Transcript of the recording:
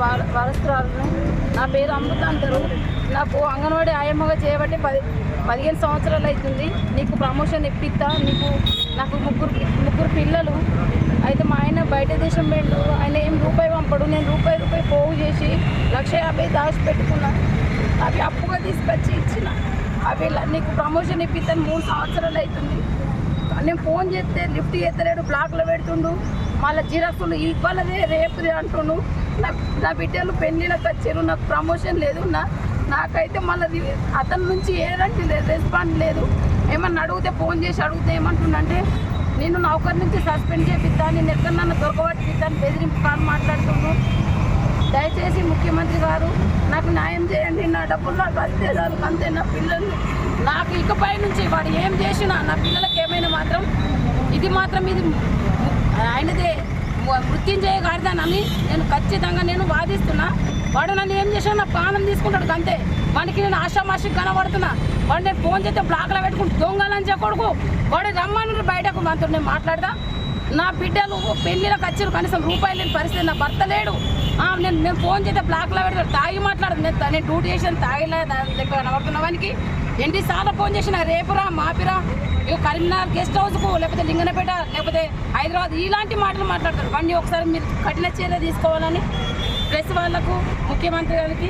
వార వారసురాలను. నా పేరు అమృత అంటారు నాకు అంగన్వాడీ ఆయమ్మగా చేయబట్టి పది పదిహేను సంవత్సరాలు అవుతుంది. నీకు ప్రమోషన్ ఇప్పిస్తా. నీకు నాకు ముగ్గురు ముగ్గురు పిల్లలు. అయితే మా ఆయన బయట దేశం వెళ్ళు. ఆయన ఏం రూపాయి పంపడు. నేను రూపాయి రూపాయి పోగు చేసి లక్ష యాభై దాచి పెట్టుకున్నా అవి అప్పుగా తీసుకొచ్చి ఇచ్చిన. అవి నీకు ప్రమోషన్ ఇప్పిస్తాను. మూడు సంవత్సరాలు అవుతుంది. నేను ఫోన్ చేస్తే లిఫ్ట్ చేస్తలేడు. బ్లాక్లో పెడుతుండు. మళ్ళీ జిరాక్సులు ఇవ్వాలదే రేపు అంటున్నాను నా నా బిడ్డలు పెళ్ళిళ్ళకి వచ్చారు నాకు ప్రమోషన్ లేదు. నా నాకైతే మళ్ళీ అతని నుంచి ఏదంటే లేదు రెస్పాండ్ లేదు. ఏమన్నా అడిగితే ఫోన్ చేసి అడిగితే ఏమంటుండంటే నేను నౌకర్ నుంచి సస్పెండ్ చేపిస్తా నేను ఎక్కడన్నా దొరకబట్టిస్తాను బెదిరింపు కాదు మాట్లాడుతున్నాను దయచేసి ముఖ్యమంత్రి గారు నాకు న్యాయం చేయండి. నా డబ్బులు నాకు అంతే చాలు అంతే. నా పిల్లలు నాకు ఇకపై నుంచి వాడు ఏం చేసినా నా పిల్లలకి ఏమైనా మాత్రం ఇది మాత్రం ఇది ఆయనదే. ము- మృత్యుంజయ గారిదానని నేను ఖచ్చితంగా నేను వాదిస్తున్నా. వాడు నన్ను ఏం చేసినా నా ప్రాణం తీసుకుంటాడు అంతే వాడికి నేను ఆషామాషి కనబడుతున్నా. వాడు నేను ఫోన్ చేస్తే బ్లాక్లో పెట్టుకుంటూ దొంగలని చెప్పకూడదు వాడు రమ్మని బయటకు. మనతో నేను మాట్లాడదా? నా బిడ్డలు పెళ్ళిలో వచ్చారు కనీసం రూపాయలు లేని పరిస్థితి. నా భర్త లేడు. నేను నేను ఫోన్ చేస్తే బ్లాక్లో పెడతాడు. తాగి మాట్లాడదు. నేను నేను డ్యూటీ చేసిన తాగిలే దాని దగ్గర కనబడుతున్న వానికి. ఎన్నిసార్లు ఫోన్ చేసిన రేపురా మాపిరా ఇక కరీంనగర్ గెస్ట్ హౌస్కు లేకపోతే లింగనపేట లేకపోతే హైదరాబాద్ ఇలాంటి మాటలు మాట్లాడతారు. బండి ఒకసారి మీరు కఠిన చర్య తీసుకోవాలని ప్రెస్ వాళ్ళకు ముఖ్యమంత్రి గారికి